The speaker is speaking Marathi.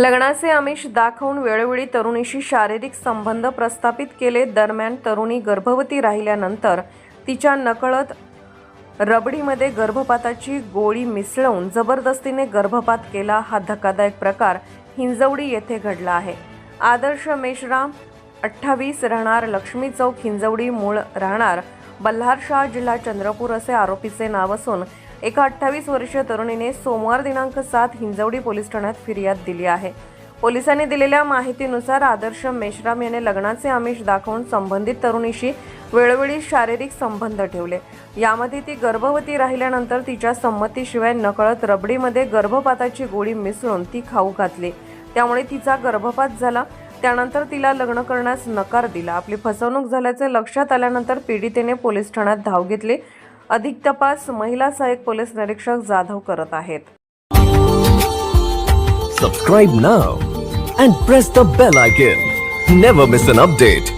लग्नाचे आमिष दाखवून वेळोवेळी तरुणीशी शारीरिक संबंध प्रस्थापित केले दरम्यान तरुणी गर्भवती राहिल्यानंतर तिच्या नकळत रबडीमध्ये गर्भपाताची गोळी मिसळवून जबरदस्तीने गर्भपात केला. हा धक्कादायक प्रकार हिंजवडी येथे घडला आहे. आदर्श मेश्राम अठ्ठावीस राहणार लक्ष्मी चौक हिंजवडी मूळ राहणार बल्हारशाह जिल्हा चंद्रपूर असे आरोपीचे नाव असून एका अठ्ठावीस वर्षीय तरुणीने सोमवार दिनांक सात हिंजवडी पोलीस ठाण्यात फिर्याद दिली आहे. पोलिसांनी दिलेल्या माहितीनुसार आदर्श मेश्राम याने लग्नाचे आमिष दाखवून संबंधित तरुणीशी वेळोवेळी शारीरिक संबंध ठेवले. यामध्ये ती गर्भवती राहिल्यानंतर तिच्या संमतीशिवाय नकळत रबडीमध्ये गर्भपाताची गोळी मिसळून ती खाऊ घातली. त्यामुळे तिचा गर्भपात झाला. त्यानंतर तिला लग्न करण्यास नकार दिला. आपली फसवणूक झाल्याचे लक्षात आल्यानंतर पीडितेने पोलीस ठाण्यात धाव घेतली. अधिक तपास महिला सहाय्यक पोलीस निरीक्षक जाधव करत आहेत. Subscribe now and press the bell icon never miss an update